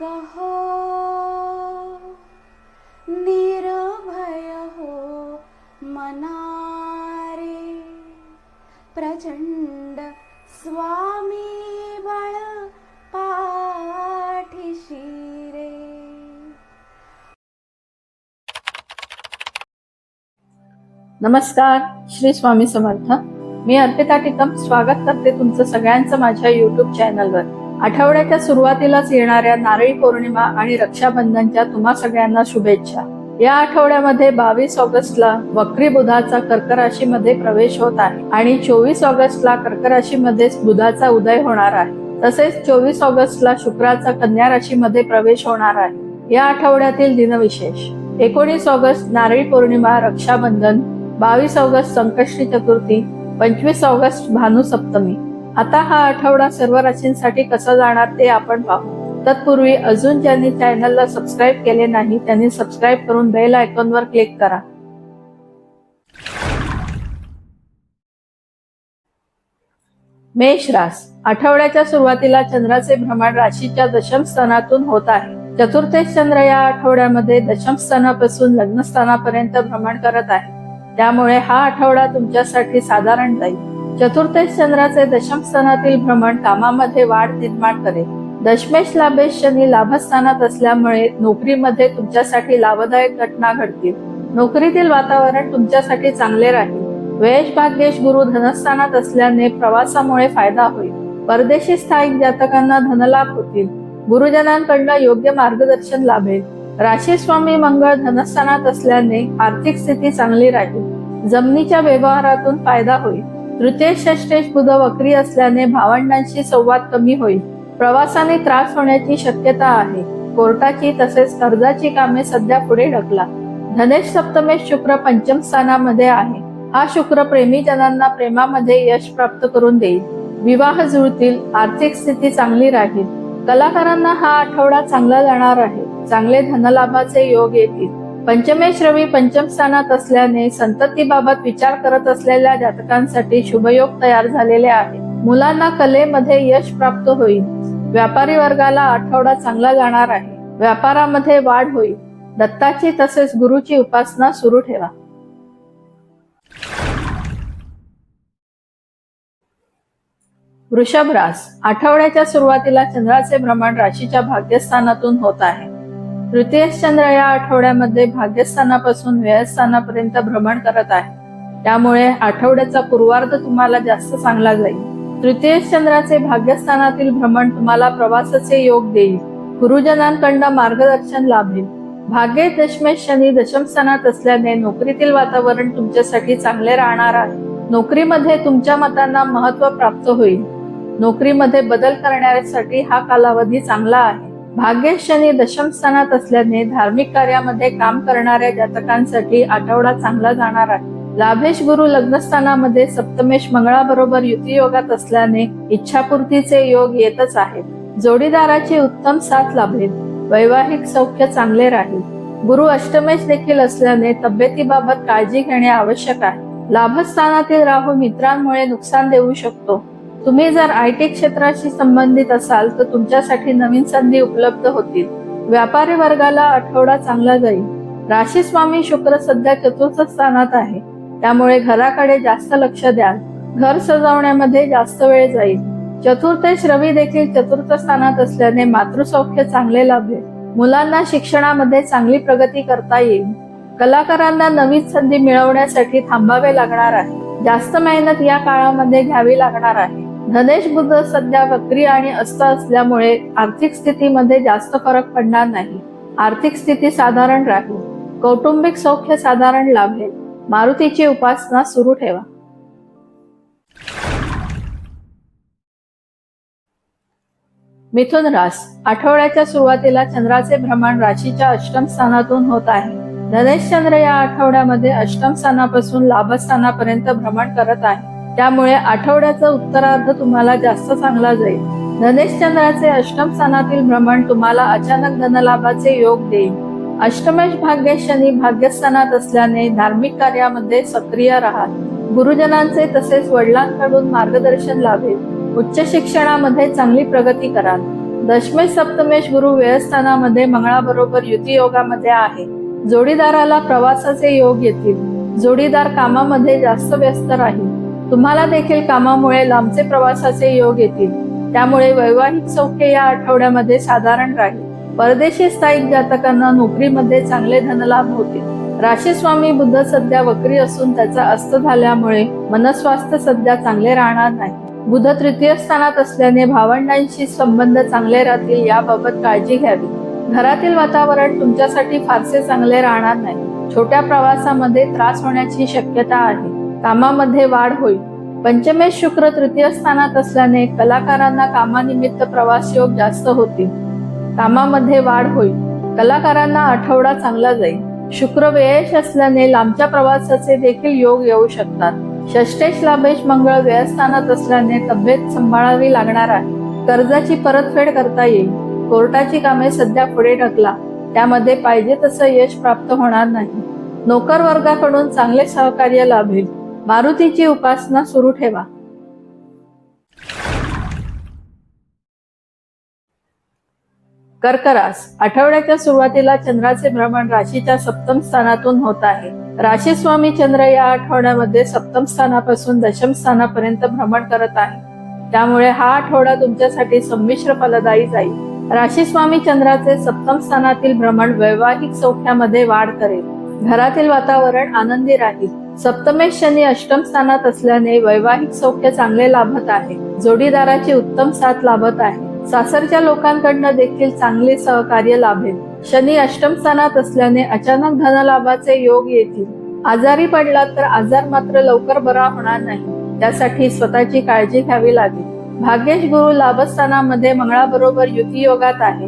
कहो निर्भय हो मनारे प्रचंड स्वामी बळ पाठीशी रे नमस्कार श्री स्वामी समर्थ. मी अर्पिता टिकम स्वागत करते तुमचं सगळ्यांचं माझ्या युट्यूब चॅनलवर आठवड्याच्या सुरुवातीलाच येणाऱ्या नारळी पौर्णिमा आणि रक्षाबंधनच्या तुम्हा सगळ्यांना शुभेच्छा. या आठवड्यामध्ये बावीस ऑगस्टला वक्री बुधाचा कर्कराशीमध्ये प्रवेश होत आहे आणि चोवीस ऑगस्टला कर्क राशीमध्ये बुधाचा उदय होणार आहे. तसेच चोवीस ऑगस्टला शुक्राचा कन्या राशीमध्ये प्रवेश होणार आहे. या आठवड्यातील दिनविशेष. एकोणीस ऑगस्ट नारळी पौर्णिमा रक्षाबंधन बावीस ऑगस्ट संकष्टी चतुर्थी पंचवीस ऑगस्ट भानुसप्तमी. आता हा आठवडा सर्व राशींसाठी कसा जाणार ते आपण पाहू. तत्पूर्वी अजून ज्यांनी चॅनलला सबस्क्राईब केले नाही त्यांनी सबस्क्राईब करून बेल आयकॉनवर क्लिक करा. मेष रास. आठवड्याच्या सुरुवातीला चंद्राचे भ्रमण राशीच्या दशम स्थानातून होत आहे. चतुर्थेश चंद्र या आठवड्यामध्ये दशम स्थानापासून लग्न स्थानापर्यंत भ्रमण करत आहे. त्यामुळे हा आठवडा तुमच्यासाठी साधारण जाईल. चतुर्थेश चंद्राचे दशम स्थानातील भ्रमण कामामध्ये वाढ निर्माण करेल. दशमेश लाभेश शनी लाभस्थानात असल्यामुळे नोकरीमध्ये तुमच्यासाठी लाभदायक घटना घडतील. नोकरीतील वातावरण तुमच्यासाठी चांगले राहील. वेश भाग्येश गुरु धनस्थानात असल्याने प्रवासामुळे फायदा होईल. परदेशी स्थायिक जातकांना धनलाभ होतील. गुरुजनांकडनं योग्य मार्गदर्शन लाभेल. राशी स्वामी मंगळ धनस्थानात असल्याने आर्थिक स्थिती चांगली राहील. जमिनीच्या व्यवहारातून फायदा होईल. तृतीय षष्टेश बुध वक्री असल्याने भावंडांशी संवाद कमी होईल. प्रवासाने त्रास होण्याची शक्यता आहे. कोर्टाची तसेच कर्जाची कामे सध्या पुढे ढकला. धनेश सप्तमेश शुक्र पंचम स्थानामध्ये आहे. हा शुक्र प्रेमी जनांना प्रेमामध्ये यश प्राप्त करून देईल. विवाह जुळतील आर्थिक स्थिती चांगली राहील. कलाकारांना हा आठवडा चांगला जाणार आहे. चांगले धनलाभाचे योग येतील. पंचमेश रवी पंचम स्थानात असल्याने संततीबाबत विचार करत असलेल्या जातकांसाठी शुभयोग तयार झालेले आहे. मुलांना कलेमध्ये यश प्राप्त होईल. व्यापारी वर्गाला आठवडा चांगला जाणार आहे. व्यापारामध्ये वाढ होईल. दत्ताची तसेच गुरुची उपासना सुरू ठेवा. वृषभ रास. आठवड्याच्या सुरुवातीला चंद्राचे भ्रमण राशीच्या भाग्यस्थानातून होत आहे. तृतीयश चंद्र या आठवड्यामध्ये भाग्यस्थानापासून व्ययस्थानापर्यंत भ्रमण करत आहे. त्यामुळे आठवड्याचा पूर्वार्ध तुम्हाला जास्त चांगला जाईल. तृतीयश चंद्राचे भाग्यस्थानातील भ्रमण तुम्हाला प्रवासाचे योग देईल. गुरुजनांकडनं मार्गदर्शन लाभेल. भाग्य दशमेश शनी दशमस्थानात असल्याने नोकरीतील वातावरण तुमच्यासाठी चांगले राहणार आहे. नोकरीमध्ये तुमच्या मतांना महत्त्व प्राप्त होईल. नोकरीमध्ये बदल करण्यासाठी हा कालावधी चांगला आहे. भाग्य शनी दशम स्थानात असल्याने धार्मिक कार्यामध्ये काम करणाऱ्या जातकांसाठी आठवडा चांगला जाणार आहे. लाभेश गुरु लग्नस्थानामध्ये सप्तमेश मंगळाबरोबर युती योगात असल्याने इच्छापूर्तीचे योग येतच आहेत. जोडीदाराची उत्तम साथ लाभेल. वैवाहिक सौख्य चांगले राहील. गुरु अष्टमेश देखील असल्याने तब्येतीबाबत काळजी घेणे आवश्यक आहे. लाभस्थानातील राहू मित्रांमुळे नुकसान देऊ शकतो. तुम्ही जर आय टी क्षेत्राशी संबंधित असाल तर तुमच्यासाठी नवीन संधी उपलब्ध होतील. व्यापारी वर्गाला आठवडा चांगला जाईल. राशी स्वामी शुक्र सध्या चतुर्थ स्थानात आहे. त्यामुळे घराकडे जास्त लक्ष द्याल. घर सजवण्यामध्ये जास्त वेळ जाईल. चतुर्थेश रवी देखील चतुर्थ स्थानात असल्याने मातृसौख्य चांगले लाभेल. मुलांना शिक्षणामध्ये चांगली प्रगती करता येईल. कलाकारांना नवीन संधी मिळवण्यासाठी थांबावे लागणार आहे. जास्त मेहनत या काळामध्ये घ्यावी लागणार आहे. धनेश बुद्ध सध्या वक्री आणि अस्त असल्यामुळे आर्थिक स्थितीमध्ये जास्त फरक पडणार नाही. आर्थिक स्थिती साधारण राहील. कौटुंबिक सौख्य साधारण लाभेल. मारुतीची उपासना सुरू ठेवा. मिथुन रास आठवड्याच्या सुरुवातीला चंद्राचे भ्रमण राशीच्या अष्टम स्थानातून होत आहे. धनेश चंद्र या आठवड्यामध्ये अष्टम स्थानापासून लाभस्थानापर्यंत भ्रमण करत आहे. त्यामुळे आठवड्याचा उत्तरार्ध तुम्हाला जास्त चांगला जाईल. धनेश चंद्राचे अष्टम स्थानातील भ्रमण तुम्हाला अचानक धनलाभाचे योग देईल. अष्टमेश भाग्य शनी भाग्यस्थानात असल्याने धार्मिक कार्यामध्ये सक्रिय राहा गुरुजनांचे तसेच वडिलांकडून मार्गदर्शन लाभेल. उच्च शिक्षणामध्ये चांगली प्रगती कराल. दशमेश सप्तमेश गुरु व्ययस्थानामध्ये मंगळाबरोबर युती योगामध्ये आहे. जोडीदाराला प्रवासाचे योग येतील. जोडीदार कामामध्ये जास्त व्यस्त राहील. तुम्हाला देखील कामामुळे लांबचे प्रवासाचे योग येतील. त्यामुळे वैवाहिक सौख्य या आठवड्यामध्ये साधारण राहील. परदेशी स्थायिक जातकांना नोकरीमध्ये चांगले धनलाभ होतील. राशीस्वामी बुद्ध सध्या वक्री असून त्याचा अस्त झाल्यामुळे मनस्वास्थ्य सध्या चांगले राहणार नाही. बुध तृतीय स्थानात असल्याने भावंडांशी संबंध चांगले राहतील याबाबत काळजी घ्यावी. घरातील वातावरण तुमच्यासाठी फारसे चांगले राहणार नाही. छोट्या प्रवासामध्ये त्रास होण्याची शक्यता आहे. कामामध्ये वाढ होईल. पंचमेश शुक्र तृतीय स्थानात असल्याने कलाकारांना कामानिमित्त प्रवास योग जास्त होतील. कामामध्ये वाढ होईल. कलाकारांना आठवडा चांगला जाईल. शुक्र व्ययश असल्याने लांबच्या प्रवासाचे देखील योग येऊ शकतात. षष्टेश लाभेश मंगळ व्ययस्थानात असल्याने तब्येत सांभाळावी लागणार आहे. कर्जाची परतफेड करता येईल. कोर्टाची कामे सध्या पुढे ढकला. त्यामध्ये पाहिजे तसं यश प्राप्त होणार नाही. नोकर वर्गाकडून चांगले सहकार्य लाभेल. मारुतीची उपासना सुरू ठेवा. कर्करास आठवड्याच्या सुरुवातीला चंद्राचे भ्रमण राशीच्या सप्तम स्थानातून होत आहे. राशी स्वामी चंद्र या आठवड्यामध्ये सप्तम स्थानापासून दशम स्थानापर्यंत भ्रमण करत आहे. त्यामुळे हा आठवडा तुमच्यासाठी संमिश्र फलदायी जाईल. राशी स्वामी चंद्राचे सप्तम स्थानातील भ्रमण वैवाहिक सौख्यामध्ये वाढ करेल. घरातील वातावरण आनंदी राहील. सप्तमेश शनी अष्टम स्थानात असल्याने वैवाहिक सौख्य चांगले लाभत आहे. जोडीदाराची उत्तम साथ लाभत आहे. सासरच्या लोकांकडनं देखील चांगले सहकार्य लाभेल. शनी अष्टम स्थानात असल्याने अचानक धनलाभाचे योग येतील. आजारी पडलात तर आजार मात्र लवकर बरा होणार नाही. त्यासाठी स्वतःची काळजी घ्यावी लागेल. भाग्येश गुरु लाभस्थानामध्ये मंगळाबरोबर युती योगात आहे.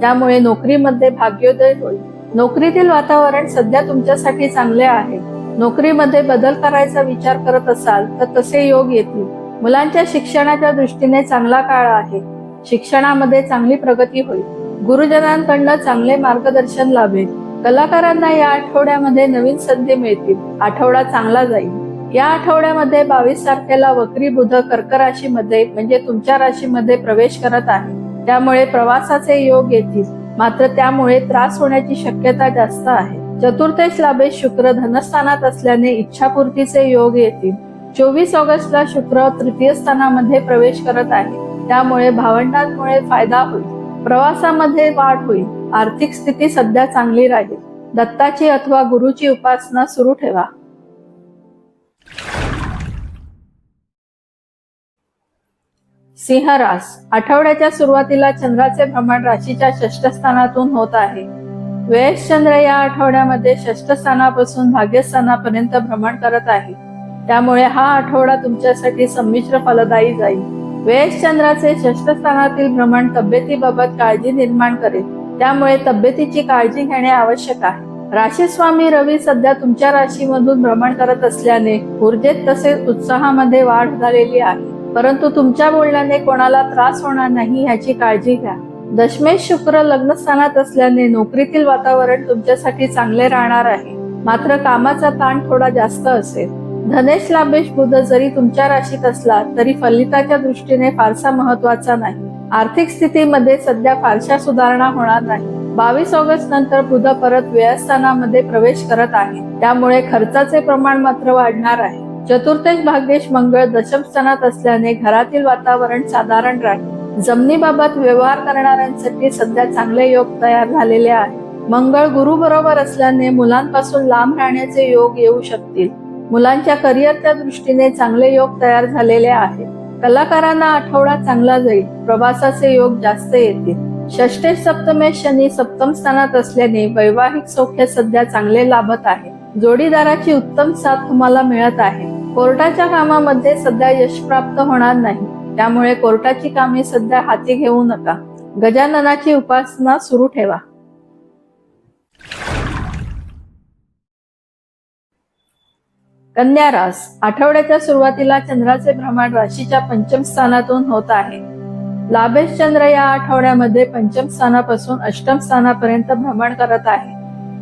त्यामुळे नोकरीमध्ये भाग्योदय होईल. नोकरीतील वातावरण सध्या तुमच्यासाठी चांगले आहे. नोकरीमध्ये बदल करायचा विचार करत असाल तर तसे योग येतील. मुलांच्या शिक्षणाच्या दृष्टीने चांगला काळ आहे. शिक्षणामध्ये चांगली प्रगती होईल. गुरुजनांकडनं चांगले मार्गदर्शन लाभेल. कलाकारांना या आठवड्यामध्ये नवीन संधी मिळतील. आठवडा चांगला जाईल. या आठवड्यामध्ये बावीस तारखेला वक्री बुध कर्क राशीमध्ये म्हणजे तुमच्या राशीमध्ये प्रवेश करत आहे. त्यामुळे प्रवासाचे योग येतील. मात्र त्यामुळे त्रास होण्याची शक्यता जास्त आहे. चतुर्थेश लाभे शुक्र धनस्थानात असल्याने इच्छापूर्तीचे योग येतील. चोवीस ऑगस्टला शुक्र तृतीय स्थानामध्ये प्रवेश करत आहे. त्यामुळे भावंडांमुळे फायदा होईल. प्रवासामध्ये वाढ होईल. आर्थिक स्थिती सध्या चांगली राहील. दत्ताची अथवा गुरुची उपासना सुरू ठेवा. सिंह रास आठवड्याच्या सुरुवातीला चंद्राचे भ्रमण राशीच्या षष्ठ स्थानातून होत आहे. वेश चंद्र या आठवड्यामध्ये षष्ठ स्थानापासून भाग्यस्थानापर्यंत भ्रमण करत आहे. त्यामुळे हा आठवडा तुमच्यासाठी संमिश्र फलदायी जाईल. वेश चंद्राचे षष्ठ स्थानातील भ्रमण तब्येतीबाबत काळजी निर्माण करेल. त्यामुळे तब्येतीची काळजी घेणे आवश्यक आहे. राशीस्वामी रवी सध्या तुमच्या राशीमधून भ्रमण करत असल्याने ऊर्जेत तसेच उत्साहामध्ये वाढ झालेली आहे. परंतु तुमच्या बोलण्याने कोणाला त्रास होणार नाही ह्याची काळजी घ्या. दशमेश शुक्र लग्नस्थानात असल्याने नोकरीतील वातावरण तुमच्यासाठी चांगले राहणार आहे. मात्र कामाचा ताण थोडा जास्त असेल. धनेश लाभेश बुध जरी तुमच्या राशीत असला तरी फलिताच्या दृष्टीने फारसा महत्त्वाचा नाही. आर्थिक स्थितीमध्ये सध्या फारशा सुधारणा होणार नाही. बावीस ऑगस्ट नंतर बुध परत व्ययस्थानामध्ये प्रवेश करत आहे. त्यामुळे खर्चाचे प्रमाण मात्र वाढणार आहे. चतुर्थेश भाग्येश मंगळ दशम स्थानात असल्याने घरातील वातावरण साधारण राहील. जमिनीबाबत व्यवहार करणाऱ्यांसाठी सध्या चांगले योग तयार झालेले आहे. मंगळ गुरु बरोबर असल्याने मुलांपासून लांब राहण्याचे योग येऊ शकतील. मुलांच्या करिअरच्या दृष्टीने चांगले योग तयार झालेले आहेत कलाकारांना आठवडा चांगला जाईल. प्रवासाचे योग जास्त येतील. षष्टेश सप्तमेश शनी सप्तम स्थानात असल्याने वैवाहिक सौख्य सध्या चांगले लाभत आहे. जोडीदाराची उत्तम साथ तुम्हाला मिळत आहे. कोर्टाच्या कामामध्ये सध्या यश प्राप्त होणार नाही. त्यामुळे कोर्टाची कामे सध्या हाती घेऊ नका. गजाननाची उपासना सुरू ठेवा. कन्या रास. आठवड्याच्या सुरुवातीला चंद्राचे भ्रमण राशीच्या पंचम स्थानातून होत आहे. लाभेश चंद्र या आठवड्यामध्ये पंचम स्थानापासून अष्टम स्थानापर्यंत भ्रमण करत आहे.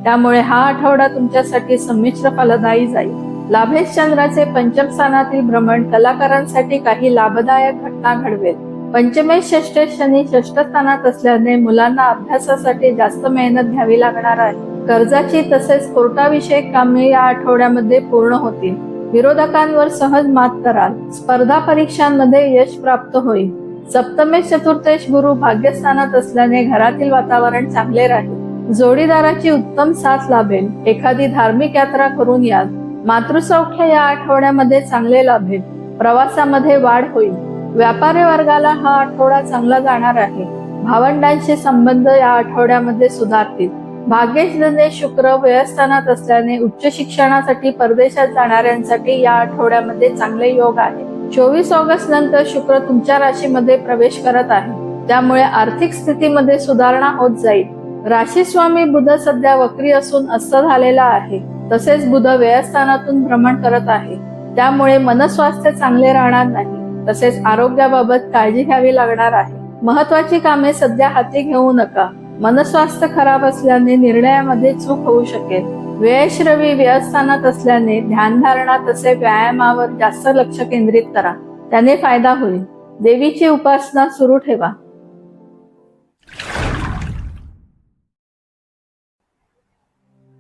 त्यामुळे हा आठवडा तुमच्यासाठी संमिश्र फलदायी जाईल. लाभेश चंद्राचे पंचम स्थानातील भ्रमण कलाकारांसाठी काही लाभदायक घटना घडवेल. पंचमेश षष्ठे शनी षष्ठ स्थानात असल्याने मुलांना अभ्यासासाठी जास्त मेहनत घ्यावी लागणार आहे. कर्जाची तसेच कोर्टाविषयक कामे या आठवड्यामध्ये पूर्ण होतील. विरोधकांवर सहज मात कराल. स्पर्धा परीक्षांमध्ये यश प्राप्त होईल. सप्तमेश चतुर्थेश गुरु भाग्यस्थानात असल्याने घरातील वातावरण चांगले राहील. जोडीदाराची उत्तम साथ लाभेल. एखादी धार्मिक यात्रा करून याल. मातृसौख्य या आठवड्यामध्ये चांगले लाभेल प्रवासामध्ये वाढ होईल. व्यापारी वर्गाला हा आठवडा चांगला जाणार आहे. भावंडांशी संबंध या आठवड्यामध्ये सुधारतील. भाग्येश धने शुक्र व्ययस्थानात असल्याने उच्च शिक्षणासाठी परदेशात जाणाऱ्यांसाठी या आठवड्यामध्ये चांगले योग आहे. चोवीस ऑगस्ट नंतर शुक्र तुमच्या राशीमध्ये प्रवेश करत आहे. त्यामुळे आर्थिक स्थितीमध्ये सुधारणा होत जाईल. राशी स्वामी बुध सध्या वक्री असून अस्त झालेला आहे. तसेच बुध व्ययस्थानातून भ्रमण करत आहे. त्यामुळे मनस्वास्थ्य चांगले राहणार नाही. तसेच आरोग्याबाबत काळजी घ्यावी लागणार आहे. महत्वाची कामे सध्या हाती घेऊ नका. मनस्वास्थ्य खराब असल्याने निर्णयामध्ये चूक होऊ शकेल. व्ययश्रवी व्ययस्थानात असल्याने ध्यानधारणा तसे व्यायामावर जास्त लक्ष केंद्रित करा. त्याने फायदा होईल. देवीची उपासना सुरू ठेवा.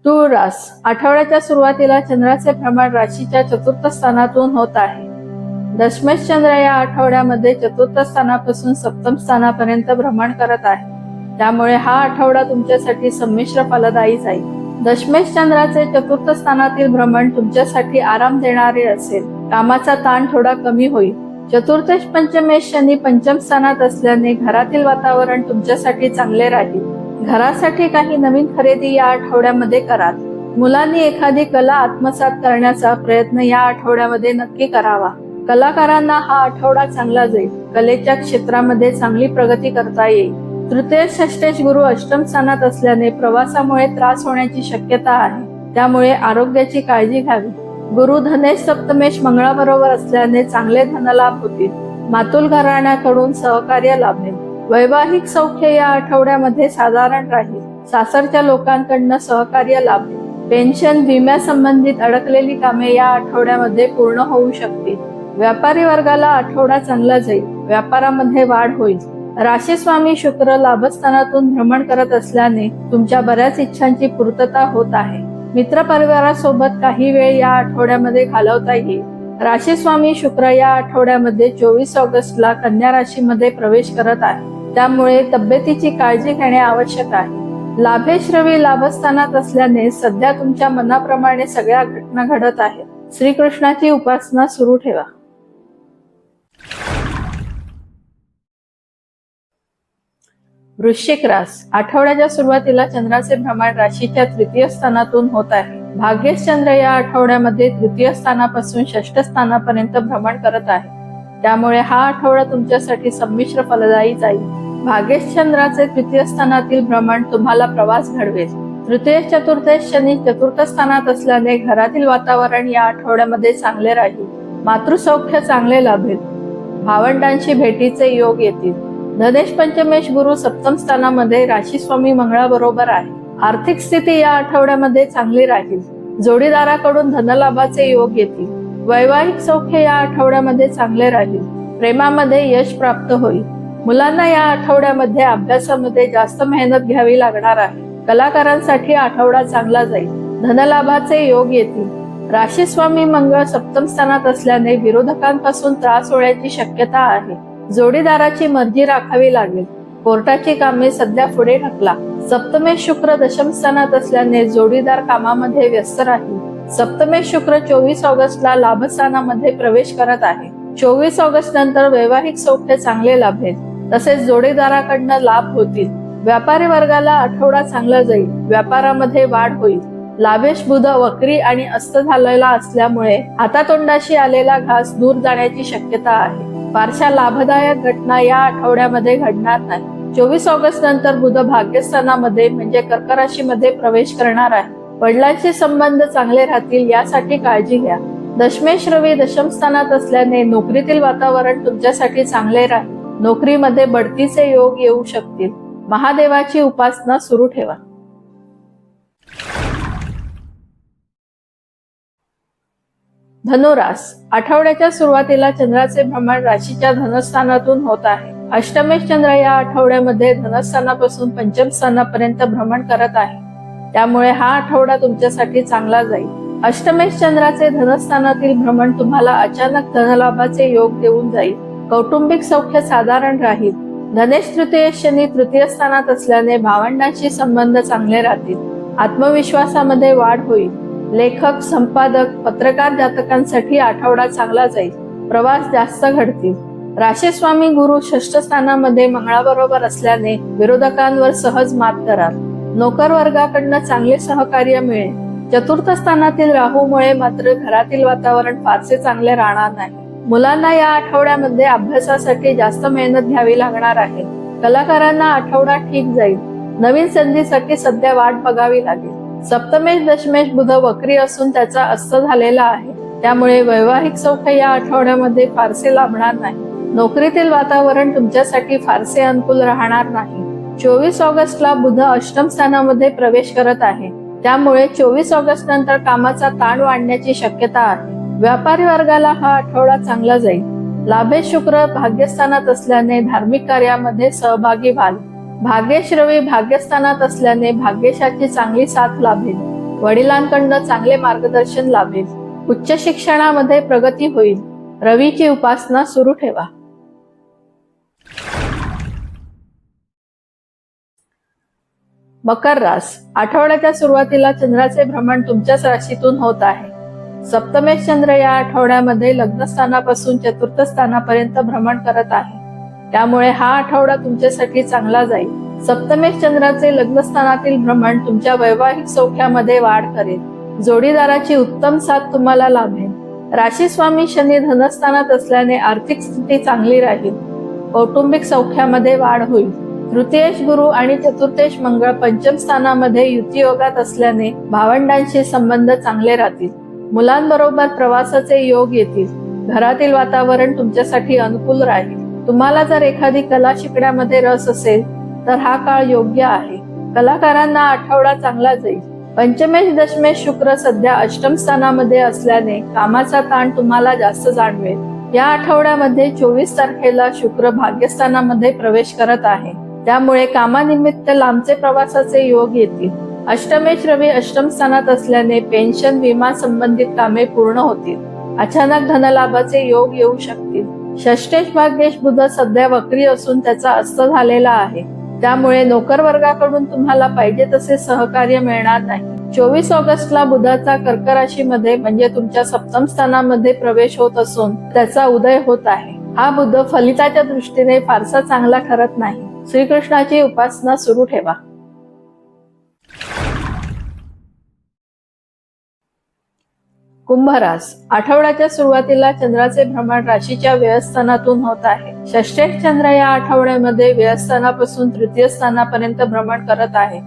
तूळ रास आठवड्याच्या सुरुवातीला चंद्राचे प्रमाण राशीच्या चतुर्थ स्थानातून होत आहे. दशमेश चंद्र या आठवड्यामध्ये चतुर्थ स्थानापासून सप्तम स्थानापर्यंत भ्रमण करत आहे. त्यामुळे हा आठवडा तुमच्यासाठी संमिश्र फलदायी जाईल. दशमेश चंद्राचे चतुर्थ स्थानातील भ्रमण तुमच्यासाठी आराम देणारे असेल. कामाचा ताण थोडा कमी होईल. चतुर्थेश पंचमेश शनी पंचम स्थानात असल्याने घरातील वातावरण तुमच्यासाठी चांगले राहील. घरासाठी काही नवीन खरेदी या आठवड्यामध्ये कराल. मुलांनी एखादी कला आत्मसात करण्याचा प्रयत्न या आठवड्यामध्ये नक्की करावा. कलाकारांना हा आठवडा चांगला जाईल. कलेच्या क्षेत्रामध्ये चांगली प्रगती करता येईल. तृतीय षष्टेश गुरु अष्टम स्थानात असल्याने प्रवासामुळे त्रास होण्याची शक्यता आहे. त्यामुळे आरोग्याची काळजी घ्यावी. गुरु धनेश सप्तमेश मंगळाबरोबर असल्याने चांगले धनलाभ होतील. मातुल घराण्याकडून सहकार्य लाभेल. वैवाहिक सौख्य या आठवड्यामध्ये साधारण राहील. सासरच्या लोकांकडनं सहकार्य लाभ. पेन्शन विम्यासंबंधित अडकलेली कामे या आठवड्यामध्ये पूर्ण होऊ शकतील. व्यापारी वर्गाला आठवडा चांगला जाईल. व्यापारामध्ये वाढ होईल. राशीस्वामी शुक्र लाभस्थानातून भ्रमण करत असल्याने तुमच्या बऱ्याच इच्छांची पूर्तता होत आहे. मित्र परिवारासोबत काही वेळ या आठवड्यामध्ये घालवता येईल. राशीस्वामी शुक्र या आठवड्यामध्ये चोवीस ऑगस्टला कन्या राशीमध्ये प्रवेश करत आहे. त्यामुळे तब्येतीची काळजी घेणे आवश्यक आहे. लाभेश्रवी लाभस्थानात असल्याने सध्या तुमच्या मनाप्रमाणे सगळ्या घटना घडत आहेत. श्रीकृष्णाची उपासना सुरू ठेवा. वृश्चिक रास. आठवड्याच्या सुरुवातीला चंद्राचे भ्रमण राशीच्या तृतीय स्थानातून होत आहे. भाग्येश चंद्र या आठवड्यामध्ये तृतीय स्थानापासून षष्ठ स्थानापर्यंत भ्रमण करत आहे. त्यामुळे हा आठवडा तुमच्यासाठी संमिश्र फलदायी जाईल. भाग्येश चंद्राचे तृतीय स्थानातील भ्रमण तुम्हाला प्रवास घडवेल. तृतीय चतुर्थेश शनी चतुर्थ स्थानात असल्याने घरातील वातावरण या आठवड्यामध्ये चांगले राहील. मातृसौख्य चांगले लाभेल. भावंडांशी भेटीचे योग येतील. धनेश पंचमेश गुरु सप्तम स्थानामध्ये राशी स्वामी मंगळाबरोबर आहे. आर्थिक स्थिती या आठवड्यामध्ये चांगली राहील. जोडीदाराकडून धनलाभाचे योग येतील. वैवाहिक सौख्य या आठवड्यामध्ये चांगले राहील. प्रेमामध्ये यश प्राप्त होईल. मुलांना या आठवड्यामध्ये अभ्यासामध्ये जास्त मेहनत घ्यावी लागणार आहे. कलाकारांसाठी आठवडा चांगला जाईल. धनलाभाचे योग येतील. राशी स्वामी मंगळ सप्तम स्थानात असल्याने विरोधकांपासून त्रास होण्याची शक्यता आहे. जोडीदाराची मर्जी राखावी लागेल. कोर्टाची कामे सध्या पुढे ढकला. सप्तमेश शुक्र दशम स्थानात असल्याने जोडीदार कामामध्ये व्यस्त राहील. सप्तमेश शुक्र चोवीस ऑगस्टला लाभस्थानामध्ये प्रवेश करत आहे. चोवीस ऑगस्ट नंतर वैवाहिक सौख्य चांगले लाभेल. तसेच जोडीदाराकडनं लाभ होतील. व्यापारी वर्गाला आठवडा चांगला जाईल. व्यापारामध्ये वाढ होईल. लाभेश बुध वक्री आणि अस्त झालेला असल्यामुळे हातातोंडाशी आलेला घास दूर जाण्याची शक्यता आहे. फारशा लाभदायक घटना या आठवड्यामध्ये घडणार नाही. चोवीस ऑगस्ट नंतर बुध भाग्यस्थानामध्ये म्हणजे कर्कराशीमध्ये प्रवेश करणार आहे. वडिलांचे संबंध चांगले राहतील यासाठी काळजी घ्या. दशमेश रवी दशम स्थानात असल्याने नोकरीतील वातावरण तुमच्यासाठी चांगले राहील. नोकरीमध्ये बढतीचे योग येऊ शकतील. महादेवाची उपासना सुरू ठेवा. धनुरास. आठवड्याच्या सुरुवातीला चंद्राचे भ्रमण राशीच्या धनस्थानातून होत आहे. अष्टमेश चंद्र या आठवड्यामध्ये धनस्थानापासून पंचम स्थानापर्यंत भ्रमण करत आहे. त्यामुळे हा आठवडा तुमच्यासाठी चांगला जाईल. अष्टमेश चंद्राचे धनस्थानातील भ्रमण तुम्हाला अचानक धनलाभाचे योग देऊन जाईल. कौटुंबिक सौख्य साधारण राहील. धनेश तृतीय शनी तृतीय स्थानात असल्याने भावंडांशी संबंध चांगले राहतील. आत्मविश्वासामध्ये वाढ होईल. लेखक संपादक पत्रकार जातकांसाठी आठवडा चांगला जाईल. प्रवास जास्त घडतील. राशेस्वामी गुरु षष्ठ स्थानामध्ये मंगळाबरोबर असल्याने विरोधकांवर सहज मात कराल. नोकर वर्गाकडनं चांगले सहकार्य मिळेल. चतुर्थ स्थानातील राहूमुळे मात्र घरातील वातावरण फारसे चांगले राहणार नाही. मुलांना या आठवड्यामध्ये अभ्यासासाठी जास्त मेहनत घ्यावी लागणार आहे. कलाकारांना आठवडा ठीक जाईल. नवीन संधीसाठी सध्या वाट बघावी लागेल. सप्तमेश दशमेश बुध वक्री असून त्याचा अस्त झालेला आहे. त्यामुळे वैवाहिक सौख्य या आठवड्यामध्ये फारसे लाभणार नाही. नोकरीतील वातावरण तुमच्यासाठी फारसे अनुकूल राहणार नाही. चोवीस ऑगस्टला बुध अष्टम स्थानामध्ये प्रवेश करत आहे. त्यामुळे चोवीस ऑगस्ट नंतर कामाचा ताण वाढण्याची शक्यता आहे. व्यापारी वर्गाला हा आठवडा चांगला जाईल. लाभेश शुक्र भाग्यस्थानात असल्याने धार्मिक कार्यामध्ये सहभागी व्हाल. भाग्येश रवी भाग्यस्थानात असल्याने भाग्यशाची चांगली साथ लाभेल. वडिलांकडनं चांगले मार्गदर्शन लाभेल. उच्च शिक्षणामध्ये प्रगती होईल. रवीची उपासना सुरू ठेवा. मकर रास. आठवड्याच्या सुरुवातीला चंद्राचे भ्रमण तुमच्याच राशीतून होत आहे. सप्तमेश चंद्र या आठवड्यामध्ये लग्नस्थानापासून चतुर्थ स्थानापर्यंत भ्रमण करत आहे. त्यामुळे हा आठवडा तुमच्यासाठी चांगला जाईल. सप्तमेश चंद्राचे लग्नस्थानातील भ्रमण तुमच्या वैवाहिक सौख्यामध्ये वाढ करेल. जोडीदाराची उत्तम साथ तुम्हाला लाभेल. राशी स्वामी शनी धनस्थानात असल्याने आर्थिक स्थिती चांगली राहील. कौटुंबिक सौख्यामध्ये वाढ होईल. तृतीयेश गुरु आणि चतुर्थेश मंगळ पंचम स्थानामध्ये युतीयोगात असल्याने भावंडांशी संबंध चांगले राहतील. मुलांबरोबर प्रवासाचे योग येतील. घरातील वातावरण तुमच्यासाठी अनुकूल राहील. तुम्हाला जर एखादी कला शिकण्यामध्ये रस असेल तर हा काळ योग्य आहे. कलाकारांना आठवडा चांगला जाईल. पंचमेश दशमेश शुक्र सध्या अष्टम स्थानामध्ये असल्याने कामाचा ताण तुम्हाला जास्त जाणवेल. या आठवड्यामध्ये चोवीस तारखेला शुक्र भाग्यस्थानामध्ये प्रवेश करत आहे. त्यामुळे कामानिमित्त लांबचे प्रवासाचे योग येतील. अष्टमेश रवी अष्टम स्थानात असल्याने पेन्शन विमा संबंधित कामे पूर्ण होतील. अचानक धनलाभाचे योग येऊ शकतील. षष्टेश भाग्येश बुध सध्या वक्री असून त्याचा अस्त झालेला आहे. त्यामुळे नोकर वर्गाकडून तुम्हाला पाहिजे तसे सहकार्य मिळणार नाही. चोवीस ऑगस्टला बुधाचा कर्क राशीमध्ये म्हणजे तुमच्या सप्तम स्थानामध्ये प्रवेश होत असून त्याचा उदय होत आहे. हा बुध फलिताच्या दृष्टीने फारसा चांगला ठरत नाही. श्रीकृष्णाची उपासना सुरू ठेवा. कुंभरास आठवड्याच्या सुरुवातीला चंद्राचे भ्रमण राशीच्या व्यवस्थानातून होत आहे. षष्ठेश चंद्र या आठवड्यामध्ये व्यवस्थानापासून तृतीय स्थानापर्यंत भ्रमण करत आहे.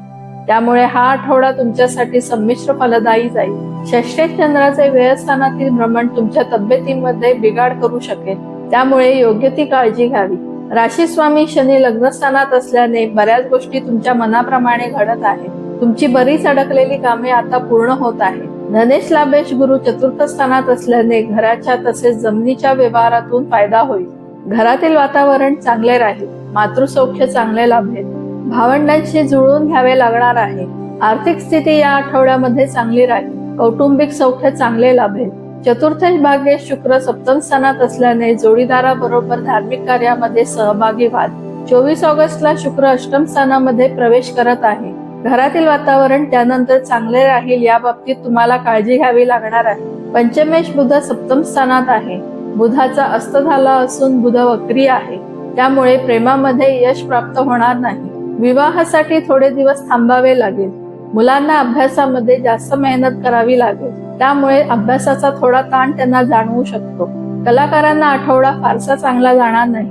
त्यामुळे हा आठवडा तुमच्यासाठी संमिश्र फलदायी जाईल. षष्ठेश चंद्राचे व्यवस्थानातील भ्रमण तुमच्या तब्येतीमध्ये बिघाड करू शकेल. त्यामुळे योग्य ती काळजी घ्यावी. राशी स्वामी शनी लग्नस्थानात असल्याने बऱ्याच गोष्टी तुमच्या मनाप्रमाणे घडत आहेत. तुमची बरीच अडकलेली कामे आता पूर्ण होत आहेत. धनेश लाभेश गुरु चतुर्थ स्थानात असल्याने घराच्या तसेच जमिनीच्या व्यवहारातून फायदा होईल. घरातील वातावरण चांगले राहील. मातृसौख्य चांगले लाभेल. भावंडांशी जुळवून घ्यावे लागणार आहे. आर्थिक स्थिती या आठवड्यामध्ये चांगली राहील. कौटुंबिक सौख्य चांगले लाभेल. चतुर्थश भाग्य शुक्र सप्तम स्थानात असल्याने जोडीदाराबरोबर धार्मिक कार्यामध्ये सहभागी व्हाल. चोवीस ऑगस्टला शुक्र अष्टम स्थानामध्ये प्रवेश करत आहे. घरातील वातावरण त्यानंतर चांगले राहील या बाबतीत तुम्हाला काळजी घ्यावी लागणार आहे. पंचमेश बुध सप्तम स्थानात आहे. बुधाचा अस्त झाला असून बुध वक्री आहे. त्यामुळे प्रेमामध्ये यश प्राप्त होणार नाही. विवाहासाठी थोडे दिवस थांबावे लागेल. मुलांना अभ्यासामध्ये जास्त मेहनत करावी लागेल. त्यामुळे अभ्यासाचा थोडा ताण त्यांना जाणवू शकतो. कलाकारांना आठवडा फारसा चांगला जाणार नाही.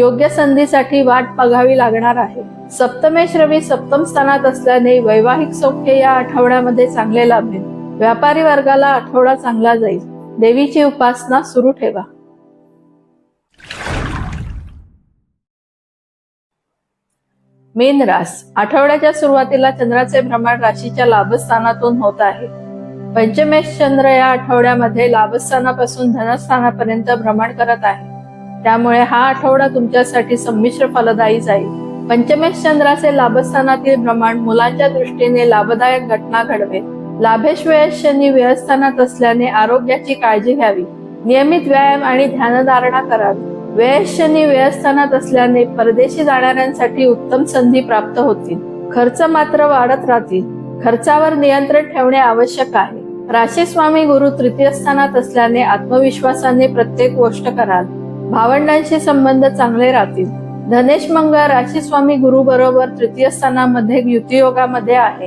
योग्य संधीसाठी वाट बघावी लागणार आहे. सप्तमेश रवी सप्तम स्थानात असल्याने वैवाहिक सौख्य या आठवड्यामध्ये चांगले लाभेल. व्यापारी वर्गाला आठवडा चांगला जाईल. देवीची उपासना सुरू ठेवा. मीन रास. आठवड्याच्या सुरुवातीला चंद्राचे भ्रमण राशीच्या लाभस्थानातून होत आहे. पंचमेश चंद्र या आठवड्यामध्ये लाभस्थानापासून धनस्थानापर्यंत भ्रमण करत आहे. त्यामुळे हा आठवडा तुमच्यासाठी संमिश्र फलदायी जाईल. पंचमेश चंद्राचे लाभस्थानातील भ्रमण मुलांच्या दृष्टीने लाभदायक घटना घडवेल लाभेश वेळेस शनी व्यवस्थानात असल्याने आरोग्याची काळजी घ्यावी. नियमित व्यायाम आणि ध्यानधारणा करावी. वेळेस शनी व्यवस्थानात असल्याने परदेशी जाणाऱ्यांसाठी उत्तम संधी प्राप्त होतील. खर्च मात्र वाढत राहतील. खर्चावर नियंत्रण ठेवणे आवश्यक आहे. राशी स्वामी गुरु तृतीय स्थानात असल्याने आत्मविश्वासाने प्रत्येक गोष्ट कराल. भावंडांशी संबंध चांगले राहतील. धनेश मंगळ राशी स्वामी गुरु बरोबर तृतीय स्थानामध्ये युतीयोगामध्ये आहे.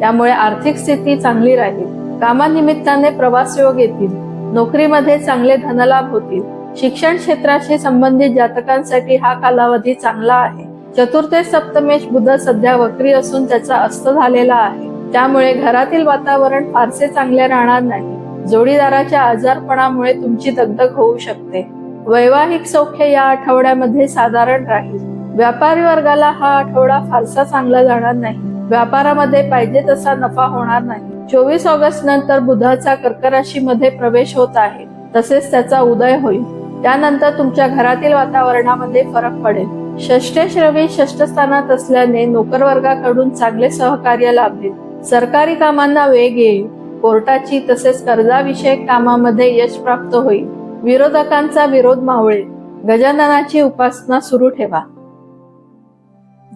त्यामुळे आर्थिक स्थिती चांगली राहील. कामानिमित्ताने प्रवास योग येतील. नोकरीमध्ये चांगले धनलाभ होतील. शिक्षण क्षेत्राशी संबंधित जातकांसाठी हा कालावधी चांगला आहे. चतुर्थे सप्तमेश बुध सध्या वक्री असून त्याचा अस्त झालेला आहे. त्यामुळे घरातील वातावरण फारसे चांगले राहणार नाही. जोडीदाराच्या आजारपणामुळे तुमची दगदग होऊ शकते. वैवाहिक सौख्य या आठवड्यामध्ये साधारण राहील. व्यापारी वर्गाला हा आठवडा फारसा चांगला जाणार नाही. व्यापारामध्ये पाहिजे तसा नफा होणार नाही. चोवीस ऑगस्ट नंतर बुधाचा कर्कराशी मध्ये प्रवेश होत आहे. तसेच त्याचा उदय होईल. त्यानंतर तुमच्या घरातील वातावरणामध्ये फरक पडेल. षष्टेश रवी असल्याने नोकरवर्गाकडून चांगले सहकार्य लाभेल. सरकारी कामांना वेग येईल. कोर्टाची तसेच कर्जाविषयक कामामध्ये यश प्राप्त होईल. विरोधकांचा विरोध मावळेल. गजाननाची उपासना सुरू ठेवा.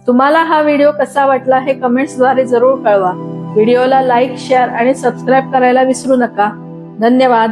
तुम्हाला हा व्हिडिओ कसा वाटला हे कमेंट्सद्वारे जरूर कळवा. व्हिडिओला लाईक शेअर आणि सबस्क्राईब करायला विसरू नका. धन्यवाद.